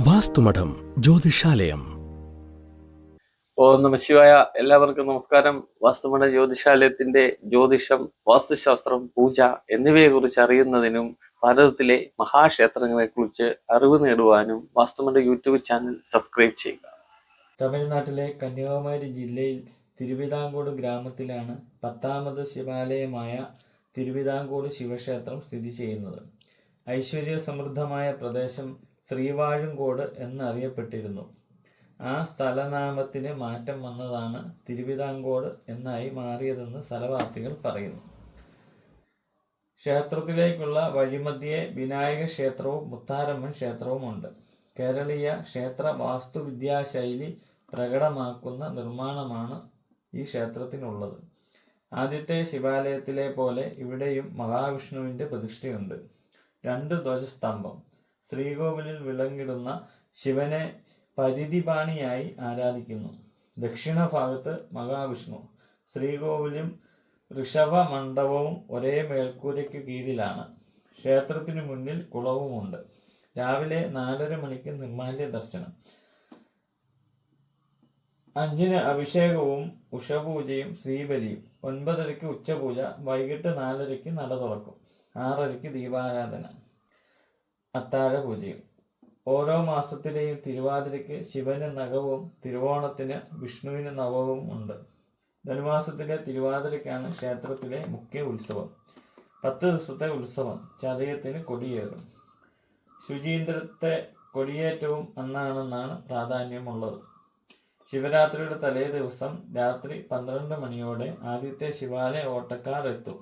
വാസ്തുമഠം ജ്യോതിഷാലയം ഓ നമശിവായ എല്ലാവർക്കും നമസ്കാരം. വാസ്തുമഠ ജ്യോതിഷാലയത്തിന്റെ ജ്യോതിഷം വാസ്തുശാസ്ത്രം പൂജ എന്നിവയെ കുറിച്ച് അറിയുന്നതിനും ഭാരതത്തിലെ മഹാക്ഷേത്രങ്ങളെ കുറിച്ച് അറിവ് നേടുവാനും വാസ്തുമഠ യൂട്യൂബ് ചാനൽ സബ്സ്ക്രൈബ് ചെയ്യുക. തമിഴ്നാട്ടിലെ കന്യാകുമാരി ജില്ലയിൽ തിരുവിതാംകൂട് ഗ്രാമത്തിലാണ് പത്താമത് ശിവാലയമായ തിരുവിതാംകൂട് ശിവക്ഷേത്രം സ്ഥിതി ചെയ്യുന്നത്. ഐശ്വര്യ സമൃദ്ധമായ പ്രദേശം ശ്രീവാഴുംകോട് എന്നറിയപ്പെട്ടിരുന്നു. ആ സ്ഥലനാമത്തിന് മാറ്റം വന്നതാണ് തിരുവിതാംകോട് എന്നായി മാറിയതെന്ന് സ്ഥലവാസികൾ പറയുന്നു. ക്ഷേത്രത്തിലേക്കുള്ള വഴിമധ്യേ വിനായക ക്ഷേത്രവും മുത്താരമ്മൻ ക്ഷേത്രവുമുണ്ട്. കേരളീയ ക്ഷേത്ര വാസ്തുവിദ്യാശൈലി പ്രകടമാക്കുന്ന നിർമ്മാണമാണ് ഈ ക്ഷേത്രത്തിനുള്ളത്. ആദ്യത്തെ ശിവാലയത്തിലെ പോലെ ഇവിടെയും മഹാവിഷ്ണുവിന്റെ പ്രതിഷ്ഠയുണ്ട്. രണ്ട് ധ്വജസ്തംഭം ശ്രീകോവിലിൽ വിളങ്ങിടുന്ന ശിവനെ പരിധിപാണിയായി ആരാധിക്കുന്നു. ദക്ഷിണ ഭാഗത്ത് മഹാവിഷ്ണു. ശ്രീകോവിലും ഋഷഭ മണ്ഡപവും ഒരേ മേൽക്കൂരയ്ക്ക് കീഴിലാണ്. ക്ഷേത്രത്തിനു മുന്നിൽ കുളവുമുണ്ട്. രാവിലെ നാലര മണിക്ക് നിർമാല്യ ദർശനം. അഞ്ചിന് അഭിഷേകവും ഉഷപൂജയും ശ്രീബലിയും. ഒൻപതരയ്ക്ക് ഉച്ചപൂജ വൈകിട്ട് നാലരയ്ക്ക് നട തുറക്കും. ആറരയ്ക്ക് ദീപാരാധന. അത്താഴ പൂജയും ഓരോ മാസത്തിലെയും തിരുവാതിരയ്ക്ക് ശിവന് നഖവും തിരുവോണത്തിന് വിഷ്ണുവിന് നവവും ഉണ്ട്. ധനുമാസത്തിലെ തിരുവാതിരയ്ക്കാണ് ക്ഷേത്രത്തിലെ മുഖ്യ ഉത്സവം. പത്ത് ദിവസത്തെ ഉത്സവം. ചതയത്തിന് കൊടിയേറും. ശുചീന്ദ്രത്തെ കൊടിയേറ്റവും അന്നാണെന്നാണ് പ്രാധാന്യമുള്ളത്. ശിവരാത്രിയുടെ തലേ ദിവസം രാത്രി പന്ത്രണ്ട് മണിയോടെ ആദ്യത്തെ ശിവാലയ ഓട്ടക്കാർ എത്തും.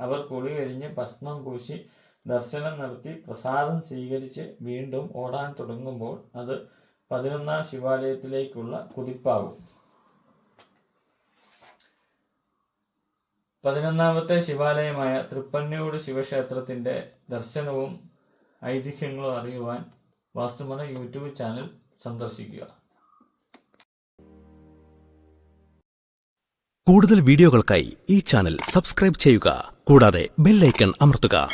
അവർ കുളി കഴിഞ്ഞ് ഭസ്മം പൂശി ദർശനം നടത്തി പ്രസാദം സ്വീകരിച്ച് വീണ്ടും ഓടാൻ തുടങ്ങുമ്പോൾ അത് പതിനൊന്നാം ശിവാലയത്തിലേക്കുള്ള കുതിപ്പാകും. പതിനൊന്നാമത്തെ ശിവാലയമായ തൃപ്പന്നൂട് ശിവക്ഷേത്രത്തിന്റെ ദർശനവും ഐതിഹ്യങ്ങളും അറിയുവാൻ വാസ്തുമത യൂട്യൂബ് ചാനൽ സന്ദർശിക്കുക. കൂടുതൽ വീഡിയോകൾക്കായി ഈ ചാനൽ സബ്സ്ക്രൈബ് ചെയ്യുക. കൂടാതെ ബെല്ലൈക്കൺ അമർത്തുക.